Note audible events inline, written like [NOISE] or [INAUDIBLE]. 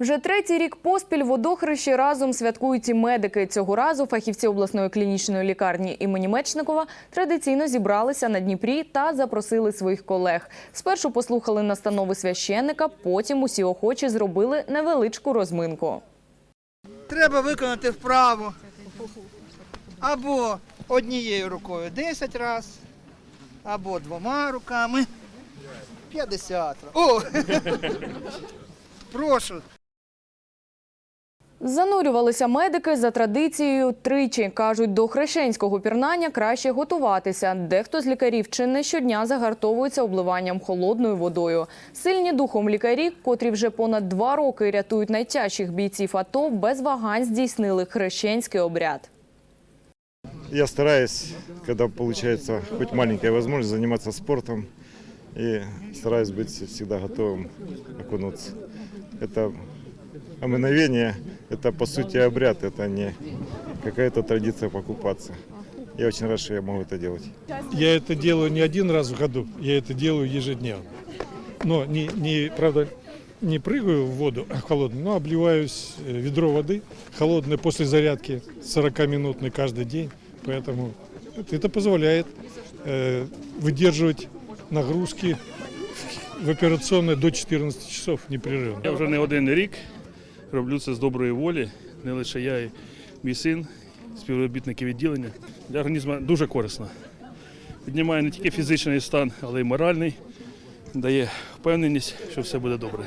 Вже третій рік поспіль водохрещі разом святкують і медики. Цього разу фахівці обласної клінічної лікарні імені Мечникова традиційно зібралися на Дніпрі та запросили своїх колег. Спершу послухали настанови священника, потім усі охочі зробили невеличку розминку. Треба виконати вправу або однією рукою 10 разів, або двома руками 50 разів. О! [LAUGHS] Прошу. Занурювалися медики за традицією тричі. Кажуть, до хрещенського пірнання краще готуватися. Дехто з лікарів чи не щодня загартовується обливанням холодною водою. Сильні духом лікарі, котрі вже понад два роки рятують найтяжчих бійців АТО, без вагань здійснили хрещенський обряд. Я стараюсь, когда получается хоть маленькая возможность, заниматься спортом. И стараюсь быть всегда готовым окунуться. Это омыновение, это по сути обряд, это не какая-то традиция покупаться. Я очень рад, что я могу это делать. Я это делаю не один раз в году, я это делаю ежедневно. Но не, не правда, не прыгаю в воду а холодную, но обливаюсь э, ведро воды холодной после зарядки 40-минутной каждый день. Поэтому это, позволяет э, выдерживать нагрузки в операционной до 14 часов непрерывно. Я вже не один рік роблю це з доброї волі. Не лише я і мій син, співробітники відділення. Для організму дуже корисно. Піднімає не тільки фізичний стан, але й моральний. Дає впевненість, що все буде добре.